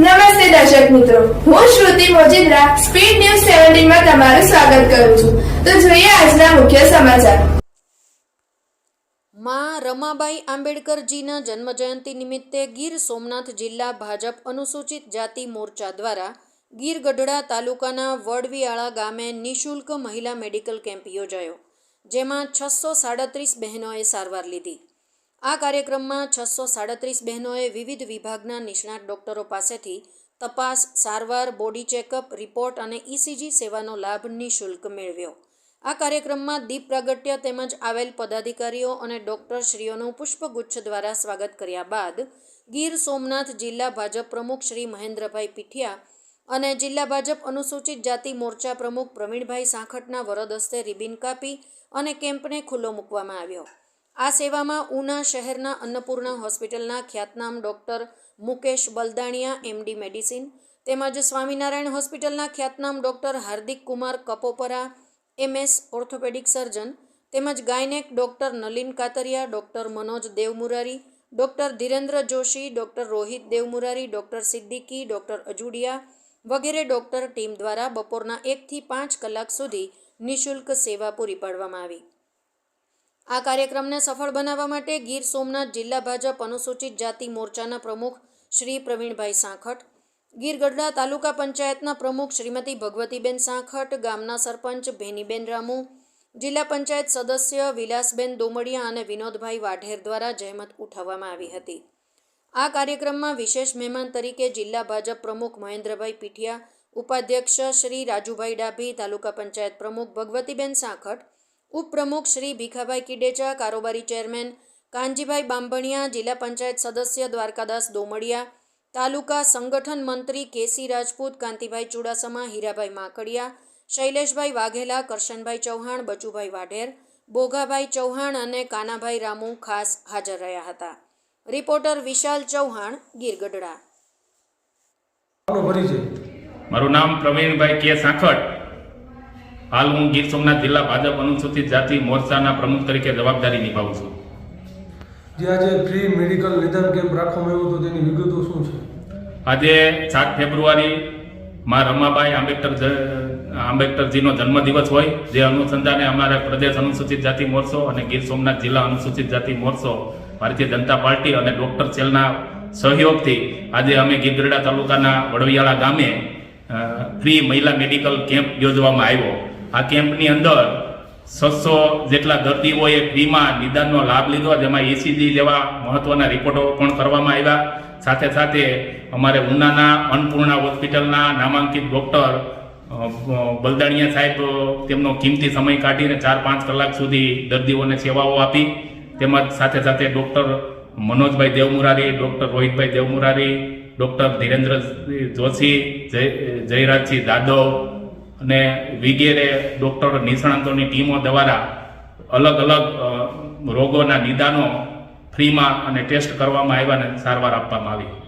નમસ્તે દર્શક મિત્રો. હું શ્રુતિ મોજીદ્રા, સ્પીડ ન્યૂઝ સેવન્ટીનમાં તમારું સ્વાગત કરું છું. તો જોઈએ આજના મુખ્ય સમાચાર. માં રમાબાઈ આંબેડકરજીના જન્મજયંતિ નિમિત્તે ગીર સોમનાથ જિલ્લા ભાજપ અનુસૂચિત જાતિ મોરચા દ્વારા ગીર ગઢડા તાલુકાના વડવીયાળા ગામે નિઃશુલ્ક મહિલા મેડિકલ કેમ્પ યોજાયો, જેમાં છસો સાડત્રીસ બહેનોએ સારવાર લીધી. આ કાર્યક્રમમાં છસો સાડત્રીસ બહેનોએ વિવિધ વિભાગના નિષ્ણાત ડોક્ટરો પાસેથી તપાસ, સારવાર, બોડી ચેકઅપ, રિપોર્ટ અને ઇસીજી સેવાનો લાભ નિઃશુલ્ક મેળવ્યો. આ કાર્યક્રમમાં દીપ પ્રાગટ્ય તેમજ આવેલ પદાધિકારીઓ અને ડોક્ટરશ્રીઓનું પુષ્પગુચ્છ દ્વારા સ્વાગત કર્યા બાદ ગીર સોમનાથ જિલ્લા ભાજપ પ્રમુખ શ્રી મહેન્દ્રભાઈ પીઠિયા અને જિલ્લા ભાજપ અનુસૂચિત જાતિ મોરચા પ્રમુખ પ્રવીણભાઈ સાંખટના વરદ હસ્તે રિબિન કાપી અને કેમ્પને ખુલ્લો મૂકવામાં આવ્યો. આ સેવામાં ઉના શહેરના અન્નપૂર્ણા હોસ્પિટલના ખ્યાતનામ doctor Mukesh Baldaniya MD medicine, તેમજ સ્વામિનારાયણ હોસ્પિટલના ખ્યાતનામ doctor Hardik Kumar Kapopara MS orthopaedic surgeon, તેમજ gynaec doctor Nalin Katariya, doctor Manoj Devmurari, doctor Dhirendra Joshi, doctor Rohit Devmurari, doctor Siddiqui, doctor Ajudiya વગેરે ડૉક્ટર ટીમ દ્વારા બપોરના એકથી પાંચ કલાક સુધી નિઃશુલ્ક સેવા પૂરી પાડવામાં આવી. આ કાર્યક્રમને સફળ બનાવવા માટે ગીર સોમનાથ જિલ્લા ભાજપ અનુસૂચિત જાતિ મોરચાના પ્રમુખ શ્રી પ્રવીણભાઈ સાંખટ ગીર ગઢડા તાલુકા પંચાયતના પ્રમુખ શ્રીમતી ભગવતીબેન સાંખટ ગામના સરપંચ ભેનીબેન રામુ, જિલ્લા પંચાયત સદસ્ય વિલાસબેન દોમડિયા અને વિનોદભાઈ વાઢેર દ્વારા જહેમત ઉઠાવવામાં આવી હતી. આ કાર્યક્રમમાં વિશેષ મહેમાન તરીકે જિલ્લા ભાજપ પ્રમુખ મહેન્દ્રભાઈ પીઠિયા, ઉપાધ્યક્ષ શ્રી રાજુભાઈ ડાભી, તાલુકા પંચાયત પ્રમુખ ભગવતીબેન સાંખટ ઉપપ્રમુખ શ્રી ભીખાભાઈ કિડેચા, કારોબારી ચેરમેન કાનજીભાઈ બાંભણિયા, જિલ્લા પંચાયત સદસ્ય દ્વારકાદાસ દોમડિયા, તાલુકા સંગઠન મંત્રી કેસી રાજપૂત, કાંતિભાઈ ચુડાસમા, હીરાભાઈ માકડિયા, શૈલેષભાઈ વાઘેલા, કરશનભાઈ ચૌહાણ, બચુભાઈ વાઢેર બોગાભાઈ ચૌહાણ અને કાનાભાઈ રામુ ખાસ હાજર રહ્યા હતા. રિપોર્ટર વિશાલ ચૌહાણ, ગીર ગઢડા. મારું નામ પ્રવીણભાઈ કે સાંખટ હાલ હું ગીર સોમનાથ જિલ્લા ભાજપ અનુસૂચિત જાતિ મોરચાના પ્રમુખ તરીકે જવાબદારી નિભાવું છું. જે આજે ફ્રી મેડિકલ નિદાન કેમ્પ રાખવામાં આવ્યો હતો તેની વિગતો શું છે? આજે સાત ફેબ્રુઆરી માં રમાબાઈ આંબેડકર આંબેડકરજીનો જન્મદિવસ હોય જે અનુસંધાને અમારા પ્રદેશ અનુસૂચિત જાતિ મોરચો અને ગીર સોમનાથ જિલ્લા અનુસૂચિત જાતિ મોરચો ભારતીય જનતા પાર્ટી અને ડોક્ટર સેલના સહયોગથી આજે અમે ગીરગઢડા તાલુકાના વડવિયાળા ગામે ફ્રી મહિલા મેડિકલ કેમ્પ યોજવામાં આવ્યો. આ કેમ્પની અંદર છસો જેટલા દર્દીઓએ ફ્રીમાં નિદાનનો લાભ લીધો, જેમાં એસીજી જેવા મહત્વના રિપોર્ટો પણ કરવામાં આવ્યા. સાથે સાથે અમારે ઉનાના અન્નપૂર્ણા હોસ્પિટલના નામાંકિત ડૉક્ટર બલદાણિયા સાહેબ તેમનો કિંમતી સમય કાઢીને ચાર પાંચ કલાક સુધી દર્દીઓને સેવાઓ આપી. તેમજ સાથે સાથે ડૉક્ટર મનોજભાઈ દેવમુરારી, ડૉક્ટર રોહિતભાઈ દેવમુરારી, ડૉક્ટર ધીરેન્દ્ર જોશી, જય, જયરાજસિંહ જાદવ અને વિગેરે ડૉક્ટરો નિષ્ણાંતોની ટીમો દ્વારા અલગ અલગ રોગોના નિદાનો ફ્રીમાં અને ટેસ્ટ કરવામાં આવ્યા અને સારવાર આપવામાં આવી.